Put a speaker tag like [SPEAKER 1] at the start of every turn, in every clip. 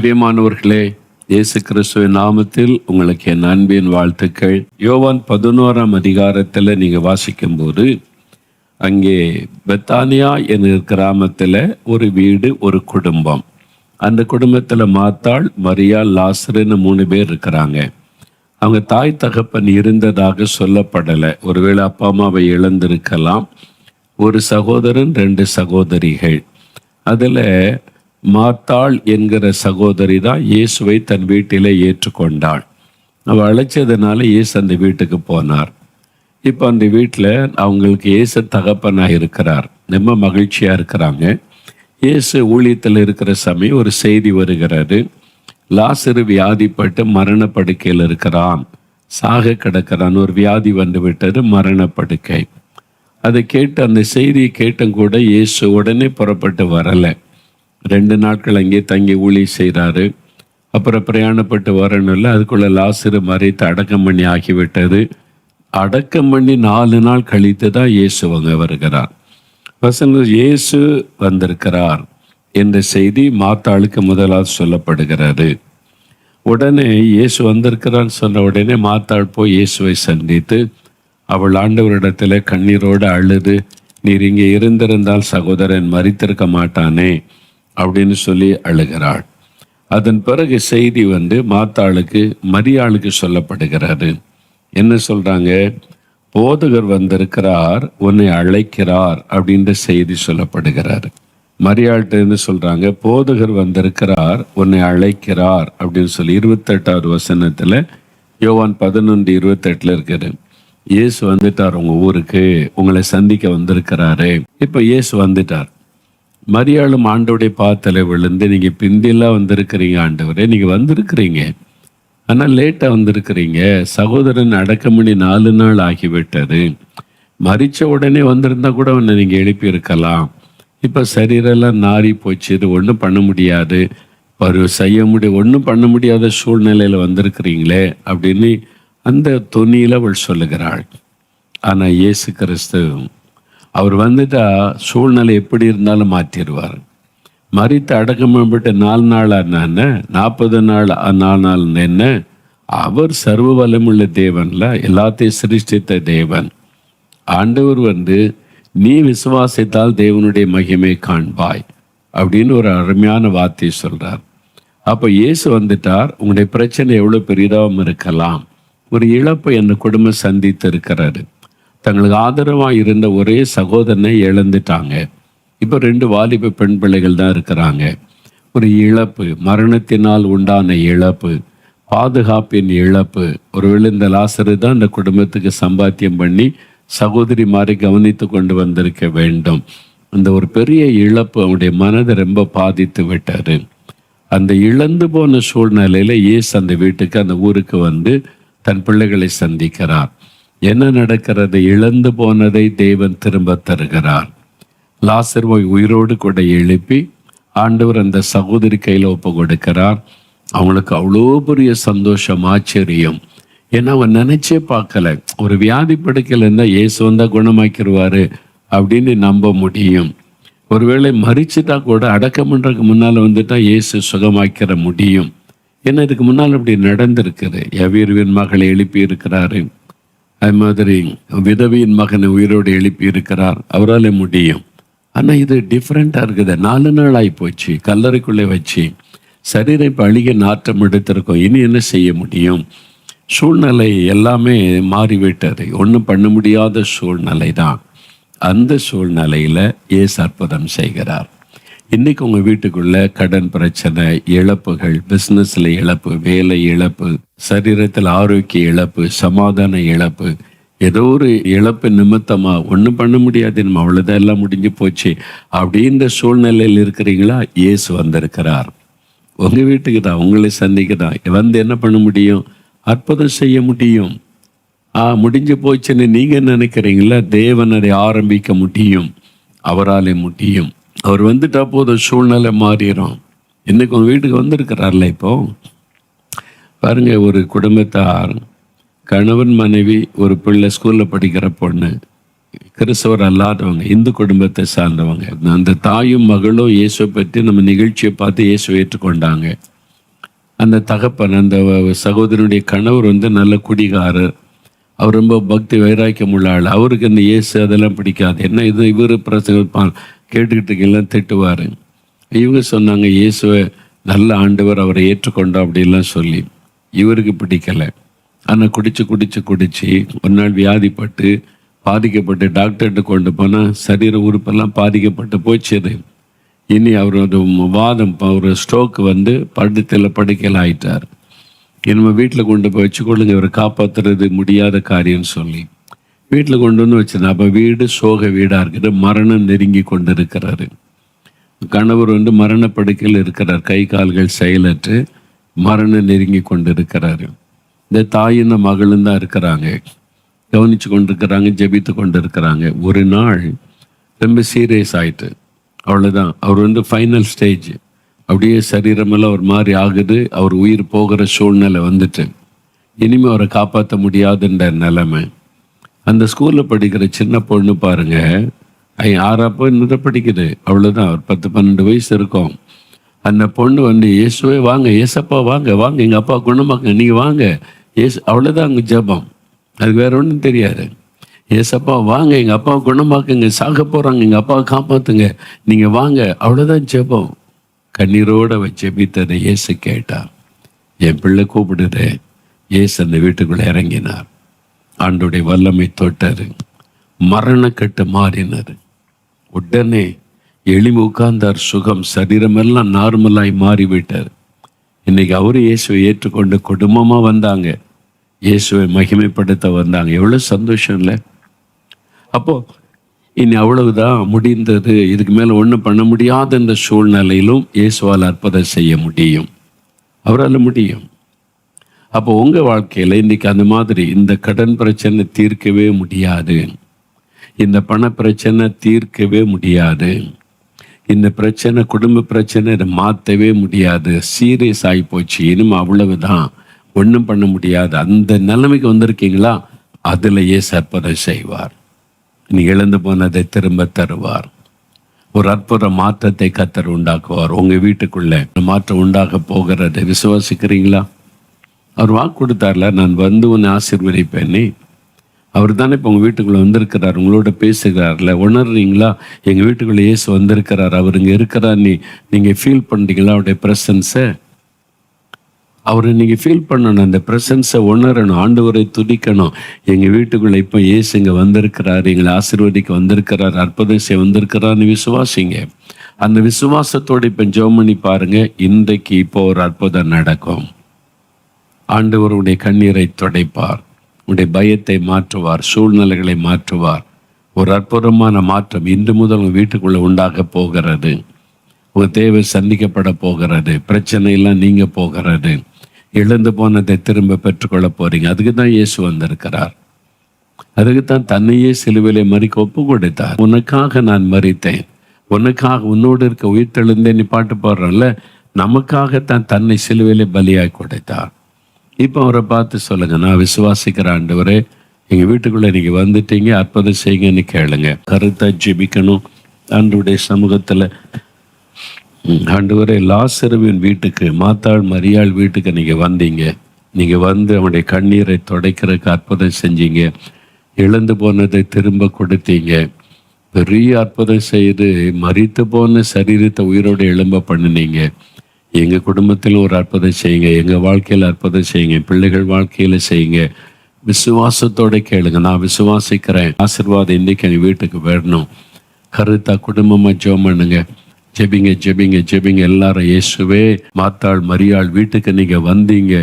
[SPEAKER 1] பிரியமானவர்களே இயேசு கிறிஸ்துவின் நாமத்தில் உங்களுக்கு என் அன்பின் வாழ்த்துக்கள். யோவான் பதினோராம் அதிகாரத்தில் நீங்க வாசிக்கும்போது அங்கே பெத்தானியா என்கிற கிராமத்தில் ஒரு வீடு ஒரு குடும்பம். அந்த குடும்பத்தில் மாத்தாள் மரியா லாசருன்னு மூணு பேர் இருக்கிறாங்க. அவங்க தாய் தகப்பன் இருந்ததாக சொல்லப்படலை. ஒருவேளை அப்பா அம்மாவை இழந்திருக்கலாம். ஒரு சகோதரன் ரெண்டு சகோதரிகள். அதில் மாத்தாள் என்கிற சகோதரி தான் இயேசுவை தன் வீட்டிலே ஏற்றுக்கொண்டாள். அவள் அழைச்சதுனால இயேசு அந்த வீட்டுக்கு போனார். இப்போ அந்த வீட்டில் அவங்களுக்கு இயேசு தகப்பனாக இருக்கிறார். ரொம்ப மகிழ்ச்சியாக இருக்கிறாங்க. இயேசு ஊழியத்தில் இருக்கிற சமயம் ஒரு செய்தி வருகிறது. லாசரு வியாதிப்பட்டு மரணப்படுக்கையில் இருக்கிறான். சாக கிடக்கிறான். ஒரு வியாதி வந்து விட்டது மரணப்படுக்கை. அதை கேட்டு அந்த செய்தியை கேட்டும் கூட இயேசு உடனே புறப்பட்டு வரலை. ரெண்டு நாட்கள் அங்கே தங்கி ஊழி செய்கிறாரு அப்புறம் பிரயாணப்பட்டு வரணும்ல அதுக்குள்ளே லாசரு மறைத்து அடக்கம் பண்ணி ஆகிவிட்டது. அடக்கம் பண்ணி நாலு நாள் கழித்து தான் இயேசு அங்கே வருகிறார். வசனம் இயேசு வந்திருக்கிறார் என்ற செய்தி மாத்தாளுக்கு முதலாவது சொல்லப்படுகிறது. உடனே இயேசு வந்திருக்கிறான்னு சொன்ன உடனே மாத்தாள் போய் இயேசுவை சந்தித்து அவள் ஆண்டவரிடத்துல கண்ணீரோடு அழுது நீர் இங்கே இருந்திருந்தால் சகோதரன் மறித்திருக்க மாட்டானே அப்படின்னு சொல்லி அழுகிறாள். அதன் பிறகு செய்தி வந்து மாத்தாளுக்கு மரியாளுக்கு சொல்லப்படுகிறது. என்ன சொல்றாங்க? போதகர் வந்திருக்கிறார் உன்னை அழைக்கிறார் அப்படின்ற செய்தி சொல்லப்படுகிறார். மரியாள்கிட்ட இருந்து சொல்றாங்க? போதகர் வந்திருக்கிறார் உன்னை அழைக்கிறார் அப்படின்னு சொல்லி இருபத்தெட்டாவது வசனத்துல யோவான் பதினொன்று இருபத்தெட்டுல இருக்குது. இயேசு வந்துட்டார் உங்க ஊருக்கு உங்களை சந்திக்க வந்திருக்கிறாரு. இப்ப இயேசு வந்துட்டார். மரியாளும் ஆண்டோடைய பாத்தலை விழுந்து நீங்க பிந்திலாம் வந்திருக்கிறீங்க ஆண்டவரே நீங்க வந்திருக்கிறீங்க. ஆனா லேட்டா வந்திருக்கிறீங்க. சகோதரன் அடக்கமணி நாலு நாள் ஆகிவிட்டது. மறித்த உடனே வந்திருந்தா கூட உன்னை நீங்க எழுப்பி இருக்கலாம் இப்ப சரீரெல்லாம் நாறி போச்சு இது ஒன்றும் பண்ண முடியாது. ஒரு செய்ய முடிய ஒன்றும் பண்ண முடியாத சூழ்நிலையில வந்திருக்கிறீங்களே அப்படின்னு அந்த துணியில் அவள் சொல்லுகிறாள். ஆனா இயேசு கிறிஸ்து அவர் வந்துட்டா சூழ்நிலை எப்படி இருந்தாலும் மாற்றிடுவார் மறித்து அடக்கமிட்டு நாலு நாளாக என்ன நாற்பது நாள் நாலு நாள் என்ன அவர் சர்வ வல்லமுள்ள தேவன்ல எல்லாத்தையும் சிருஷ்டித்த தேவன். ஆண்டவர் வந்து நீ விசுவாசித்தால் தேவனுடைய மகிமை காண்பாய். அப்படின்னு ஒரு அருமையான வார்த்தையை சொல்கிறார் அப்போ இயேசு வந்துட்டார் உங்களுடைய பிரச்சனை எவ்வளோ பெரிதாகவும் இருக்கலாம். ஒரு இழப்பை என் குடும்பம் சந்தித்து இருக்கிறாரு தங்களுக்கு ஆதரவாக இருந்த ஒரே சகோதரனை இழந்துட்டாங்க. இப்போ ரெண்டு வாலிப பெண் பிள்ளைகள் தான் இருக்கிறாங்க. ஒரு இழப்பு மரணத்தினால் உண்டான இழப்பு பாதுகாப்பின் இழப்பு. ஒருவேளை இந்த லாசரு தான் இந்த குடும்பத்துக்கு சம்பாத்தியம் பண்ணி சகோதரி மாதிரி கவனித்து கொண்டு வந்திருக்க வேண்டும். அந்த ஒரு பெரிய இழப்பு அவனுடைய மனதை ரொம்ப பாதித்து விட்டார் அந்த இழந்து போன சூழ்நிலையில ஏசு அந்த வீட்டுக்கு அந்த ஊருக்கு வந்து தன் பிள்ளைகளை சந்திக்கிறார். என்ன நடக்கிறது? இழந்து போனதை தேவன் திரும்ப தருகிறார். லாசர்வை உயிரோடு கூட எழுப்பி ஆண்டவர் அந்த சகோதரி கையில் ஒப்பு கொடுக்கிறார். அவங்களுக்கு அவ்வளோ பெரிய சந்தோஷம் ஆச்சரியம். ஏன்னா அவன் நினைச்சே பார்க்கல. ஒரு வியாதி படுக்கையில் இருந்தால் இயேசு வந்தால் குணமாக்கிடுவாரு அப்படின்னு நம்ப முடியும். ஒருவேளை மறிச்சுட்டா கூட அடக்கம் பண்ணுறதுக்கு முன்னால் வந்துட்டா இயேசு சுகமாக்கிற முடியும். ஏன்னா இதுக்கு முன்னால் அப்படி நடந்திருக்குது. எவ்வீர்வின் மகளை எழுப்பி இருக்கிறாரு? அது மாதிரி விதவியின் மகனை உயிரோடு எழுப்பி இருக்கிறார் அவரால் முடியும். ஆனால் இது டிஃப்ரெண்ட்டாக இருக்குது. நாலு நாள் ஆகி போச்சு. கல்லறைக்குள்ளே வச்சு சரீரை இப்போ அழிக நாற்றம் எடுத்திருக்கோம். இனி என்ன செய்ய முடியும்? சூழ்நிலை எல்லாமே மாறிவிட்டது. ஒன்றும் பண்ண முடியாத சூழ்நிலை தான் அந்த சூழ்நிலையில் ஏசு அற்புதம் செய்கிறார். இன்னைக்கு உங்கள் வீட்டுக்குள்ள கடன் பிரச்சனை இழப்புகள் பிஸ்னஸில் இழப்பு வேலை இழப்பு சரீரத்தில் ஆரோக்கிய இழப்பு சமாதான இழப்பு ஏதோ ஒரு இழப்பு நிமித்தமா ஒன்றும் பண்ண முடியாது நம்ம அவ்வளோதான் எல்லாம் முடிஞ்சு போச்சு அப்படின்ற சூழ்நிலையில் இருக்கிறீங்களா? இயேசு வந்திருக்கிறார். உங்க வீட்டுக்கு தான் உங்களை சந்திக்க தான். வந்து என்ன பண்ண முடியும்? அற்புதம் செய்ய முடியும். ஆ முடிஞ்சு போச்சுன்னு நீங்கள் நினைக்கிறீங்களா? தேவன் அதை ஆரம்பிக்க முடியும். அவராலே முடியும். அவர் வந்துட்டா போதும் சூழ்நிலை மாறிடும் இன்றைக்கு உங்கள் வீட்டுக்கு வந்திருக்கிறார்ல இப்போ? பாருங்க ஒரு குடும்பத்தார் கணவன் மனைவி ஒரு பிள்ளை ஸ்கூலில் படிக்கிற பொண்ணு கிறிஸ்தவர் அல்லாதவங்க இந்து குடும்பத்தை சார்ந்தவங்க. அந்த தாயும் மகளும் இயேசுவை பற்றி நம்ம நிகழ்ச்சியை பார்த்து இயேசுவை ஏற்றுக்கொண்டாங்க. அந்த தகப்பன் அந்த சகோதரனுடைய கணவர் வந்து நல்ல குடிகாரர் அவர் ரொம்ப பக்தி வைராக்கியம் உள்ள ஆள். அவருக்கு இந்த இயேசு அதெல்லாம் பிடிக்காது. என்ன இது இவர் பிரசங்க கேட்டுக்கிட்டு இருக்கீங்களா? திட்டுவார். இவங்க சொன்னாங்க இயேசுவை நல்ல ஆண்டவர் அவரை ஏற்றுக்கொண்டோம் அப்படிலாம் சொல்லி. இவருக்கு பிடிக்கலை. ஆனால் குடிச்சு குடிச்சு குடிச்சு ஒரு நாள் வியாதிப்பட்டு பாதிக்கப்பட்டு டாக்டர்கிட்ட கொண்டு போனால் சரீர உறுப்பெல்லாம் பாதிக்கப்பட்டு போச்சது. இனி அவரோட வாதம் ஒரு ஸ்ட்ரோக் வந்து படுத்தில் படுக்கையில் ஆயிட்டார். நம்ம வீட்டில் கொண்டு போய் வச்சுக்கொள்ளுங்க. இவரை காப்பாற்றுறது முடியாத காரியம்னு சொல்லி. வீட்டில் கொண்டு வந்து வச்சிருந்தேன் அப்போ வீடு சோக வீடாக இருக்குது. மரணம் நெருங்கி கொண்டு இருக்கிறாரு கணவர் வந்து மரணப்படுக்கையில் இருக்கிறார். கை கால்கள் செயலற்று மரணம் நெருங்கி கொண்டு இருக்கிறாரு இந்த தாயின் மகளும் தான் இருக்கிறாங்க. கவனித்து கொண்டு இருக்கிறாங்க ஜெபித்து கொண்டு இருக்கிறாங்க ஒரு நாள் ரொம்ப சீரியஸ் ஆயிட்டு. அவ்வளோதான் அவர் வந்து ஃபைனல் ஸ்டேஜ் அப்படியே சரீரமெல்லாம் ஒரு மாதிரி ஆகுது. அவர் உயிர் போகிற சூழ்நிலை வந்துட்டு. இனிமேல் அவரை காப்பாற்ற முடியாதுன்ற நிலைமை. அந்த ஸ்கூலில் படிக்கிற சின்ன பொண்ணு பாருங்க. ஐ ஆறாப்போ இன்னும் படிக்குது. அவ்வளோதான் ஒரு பத்து பன்னெண்டு வயசு இருக்கும். அந்த பொண்ணு வந்து இயேசுவே வாங்க ஏசப்பா வாங்க வாங்க. எங்கள் அப்பா குணமாக்குங்க. நீங்கள் வாங்க. ஏசு அவ்வளோதான் அங்கே ஜெபம். அதுக்கு வேற ஒன்றும் தெரியாது. ஏசப்பா வாங்க. எங்கள் அப்பா குணமாக்குங்க. சாக போகிறாங்க எங்கள் அப்பாவை காப்பாற்றுங்க நீங்கள் வாங்க. அவ்வளோதான் ஜெபம். கண்ணீரோட அவன் ஜெபித்ததை இயேசு கேட்டார். என் பிள்ளை கூப்பிடுது. இயேசு அந்த வீட்டுக்குள்ளே இறங்கினார். ஆண்டுடைய வல்லமை தொட்டார் மரணக்கட்டு மாறினார் உடனே எளிமை உட்கார்ந்தார். சுகம் சரீரமெல்லாம் நார்மலாய் மாறிவிட்டார் இன்னைக்கு அவரு இயேசுவை ஏற்றுக்கொண்டு குடும்பமாக வந்தாங்க. இயேசுவை மகிமைப்படுத்த வந்தாங்க. எவ்வளோ சந்தோஷம் இல்லை? அப்போ இனி அவ்வளவுதான் முடிந்தது. இதுக்கு மேலே ஒன்றும் பண்ண முடியாத இந்த சூழ்நிலையிலும் இயேசுவால் அற்புதம் செய்ய முடியும். அவரால் முடியும். அப்போ உங்கள் வாழ்க்கையில் இன்றைக்கி அந்த மாதிரி இந்த கடன் பிரச்சனை தீர்க்கவே முடியாது. இந்த பண பிரச்சனை தீர்க்கவே முடியாது. இந்த பிரச்சனை குடும்ப பிரச்சனை இதை மாற்றவே முடியாது. சீரியஸ் ஆகி போச்சு இனிமே அவ்வளவுதான். ஒன்றும் பண்ண முடியாது. அந்த நிலைமைக்கு வந்திருக்கீங்களா? அதில் ஏசு செய்வார். நீ இழந்து போனதை திரும்ப தருவார். ஒரு அற்புத மாற்றத்தை கத்தர் உண்டாக்குவார். உங்கள் வீட்டுக்குள்ளே மாற்றம் உண்டாக போகிறதை விசுவாசிக்கிறீங்களா? அவர் வாக்கு கொடுத்தார்ல நான் வந்து உன்னை ஆசீர்வதிப்பேனே அவர் தானே இப்போ உங்கள் வீட்டுக்குள்ளே வந்திருக்கிறார் உங்களோட பேசுகிறார்ல. உணர்றீங்களா? எங்கள் வீட்டுக்குள்ளே இயேசு வந்திருக்கிறார் அவர் இங்கே இருக்கிறார் நீ நீங்கள் ஃபீல் பண்ணுறீங்களா அவருடைய ப்ரெசன்ஸை அவரை நீங்கள் ஃபீல் பண்ணணும். அந்த ப்ரெசன்ஸை உணரணும். ஆண்டவரை துடிக்கணும் எங்கள் வீட்டுக்குள்ளே இப்போ ஏசு இங்கே வந்திருக்கிறார். எங்களை ஆசீர்வதிக்க வந்திருக்கிறார். அற்புதம் செய்ய வந்திருக்கிறார்னு விசுவாசிங்க. அந்த விசுவாசத்தோடு இப்போ ஜெபம் பண்ணி பாருங்கள் இன்றைக்கு இப்போ ஒரு அற்புதம் நடக்கும். ஆண்டவருடைய கண்ணீரை துடைப்பார். உடைய பயத்தை மாற்றுவார். சூழ்நிலைகளை மாற்றுவார். ஒரு அற்புதமான மாற்றம் இன்று முதல் உங்கள் வீட்டுக்குள்ளே உண்டாக போகிறது. உங்கள் தேவை சந்திக்கப்பட போகிறது. பிரச்சனை எல்லாம் போகிறது. இழந்து போனதை திரும்ப பெற்றுக்கொள்ள போறீங்க. அதுக்கு தான் இயேசு வந்திருக்கிறார். அதுக்கு தான் தன்னையே சிலுவிலை மறிக்க ஒப்பு கொடுத்தார் உனக்காக நான் மறித்தேன். உனக்காக உன்னோடு இருக்க உயிர்த்தெழுந்தேன். நீ பாட்டு போடுறோம்ல நமக்காகத்தான் தன்னை சிலுவிலை பலியாய் கொடுத்தார். இப்போ அவரை பார்த்து சொல்லுங்க. நான் விசுவாசிக்கிற ஆண்டவரே எங்கள் வீட்டுக்குள்ளே நீங்கள் வந்துட்டீங்க. அற்புதம் செய்யுங்கன்னு கேளுங்க. கருத்தை ஜிபிக்கணும். ஆண்டுடைய சமூகத்தில் ஆண்டவரே லாசருவின் வீட்டுக்கு மாத்தாள் மரியாள் வீட்டுக்கு நீங்கள் வந்தீங்க. நீங்கள் வந்து அவனுடைய கண்ணீரை துடைக்கிறதுக்கு அற்புதம் செஞ்சீங்க. இழந்து போனதை திரும்ப கொடுத்தீங்க. பெரிய அற்புதம் செய்து மறித்து போன சரீரத்தை உயிரோடு எழும்ப பண்ணினீங்க. எங்கள் குடும்பத்தில் ஒரு அற்புதம் செய்யுங்க. எங்கள் வாழ்க்கையில் அற்புதம் செய்யுங்க. பிள்ளைகள் வாழ்க்கையில் செய்யுங்க. விசுவாசத்தோட கேளுங்க. நான் விசுவாசிக்கிறேன். ஆசிர்வாதம் இன்றைக்கி எங்கள் வீட்டுக்கு வரணும். கருத்தா குடும்பமாக ஜோம் பண்ணுங்க. ஜெபிங்க ஜெபிங்க ஜெபிங்க. எல்லாரும் இயேசுவே மாத்தாள் மரியாள் வீட்டுக்கு நீங்க வந்தீங்க.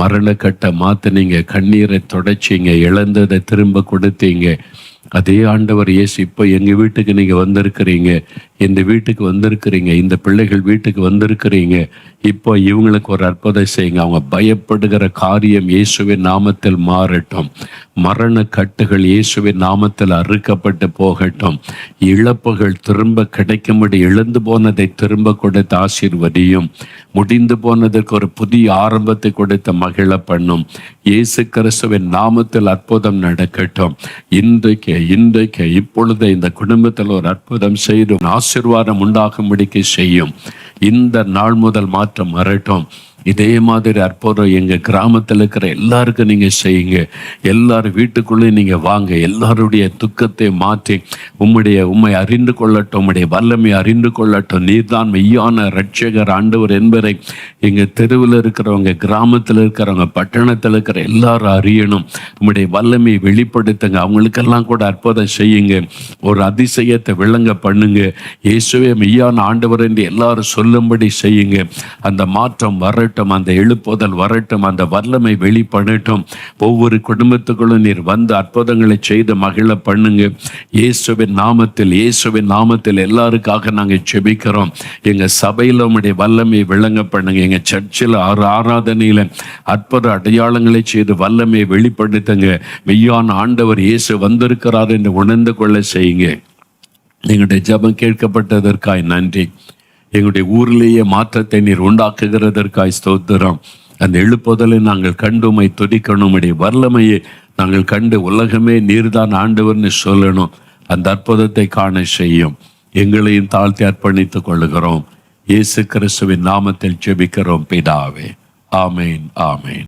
[SPEAKER 1] மரணக்கட்டை மாத்தினீங்க கண்ணீரை தொடச்சிங்க இழந்ததை திரும்ப கொடுத்தீங்க. அதே ஆண்டவர் இயேசு இப்போ எங்கள் வீட்டுக்கு நீங்கள் வந்திருக்கிறீங்க இந்த வீட்டுக்கு வந்திருக்கிறீங்க இந்த பிள்ளைகள் வீட்டுக்கு வந்திருக்கிறீங்க இப்போ இவங்களுக்கு ஒரு அற்புதம் செய்யுங்க. அவங்க பயப்படுகிற காரியம் இயேசுவின் நாமத்தில் மாறட்டும். மரண கட்டுகள் இயேசுவின் நாமத்தில் அறுக்கப்பட்டு போகட்டும். இழப்புகள் திரும்ப கிடைக்கும்படி இழந்து போனதை திரும்ப கொடுத்த ஆசீர்வதியும் முடிந்து போனதற்கு ஒரு புதிய ஆரம்பத்தை கொடுத்த மகிழ பண்ணும். இயேசு கிறிஸ்துவின் நாமத்தில் அற்புதம் நடக்கட்டும். இன்றைக்கு இன்றைக்கு இப்பொழுது இந்த குடும்பத்தில் ஒரு அற்புதம் செய்து ஆசிர்வாதம் உண்டாகும்படிக்கு செய்யும். இந்த நாள் முதல் மாற்றம் வரட்டும். இதே மாதிரி அற்புதம் எங்கள் கிராமத்தில் இருக்கிற எல்லாருக்கும் நீங்கள் செய்யுங்க. எல்லார் வீட்டுக்குள்ளேயும் நீங்கள் வாங்க. எல்லாருடைய துக்கத்தை மாற்றி உம்முடைய உம்மை அறிந்து கொள்ளட்டும். உம்முடைய வல்லமை அறிந்து கொள்ளட்டும். நீர்தான் மெய்யான ரட்சகர் ஆண்டவர் என்பதை எங்கள் தெருவில் இருக்கிறவங்க கிராமத்தில் இருக்கிறவங்க பட்டணத்தில் இருக்கிற எல்லாரும் அறியணும். உம்முடைய வல்லமையை வெளிப்படுத்துங்க. அவங்களுக்கெல்லாம் கூட அற்புதம் செய்யுங்க. ஒரு அதிசயத்தை விளங்க பண்ணுங்க. இயேசுவே மெய்யான ஆண்டவர் என்று எல்லாரும் சொல்லும்படி செய்யுங்க. அந்த மாற்றம் வரட்டும். அந்த எழுப்புதல் வரட்டும் அந்த வல்லமை வெளிப்படட்டும். ஒவ்வொரு குடும்பத்துக்குள்ளும் நீர் வந்து அற்புதங்களை செய்து மகிழ பண்ணுங்க. இயேசுவின் நாமத்தில் இயேசுவின் நாமத்தில் எல்லாருக்காக நாங்கள் செபிக்கிறோம் எங்க சபையில் உடைய வல்லமை விளங்க பண்ணுங்க. எங்க சர்ச்சில் ஆறு ஆராதனையில அற்புத அடையாளங்களை செய்து வல்லமையை வெளிப்படுத்துங்க. மெய்யான ஆண்டவர் இயேசு வந்திருக்கிறார் என்று உணர்ந்து கொள்ள செய்யுங்க. எங்களுடைய ஜபம் கேட்கப்பட்டதற்காய் நன்றி. எங்களுடைய ஊரிலேயே மாற்றத்தை நீர் உண்டாக்குகிறதற்காய் ஸ்தோத்திரம். அந்த எழுப்புதலை நாங்கள் கண்டுமை உம்மை துதிக்கணும். உம்முடைய வல்லமையை நாங்கள் கண்டு உலகமே நீர்தான் ஆண்டவர்னு சொல்லணும். அந்த அற்புதத்தை காண செய்யும். எங்களையும் தாழ்த்தி அர்ப்பணித்துக் கொள்ளுகிறோம். இயேசு கிறிஸ்துவின் நாமத்தில் ஜெபிக்கிறோம் பிதாவே. ஆமேன் ஆமேன்.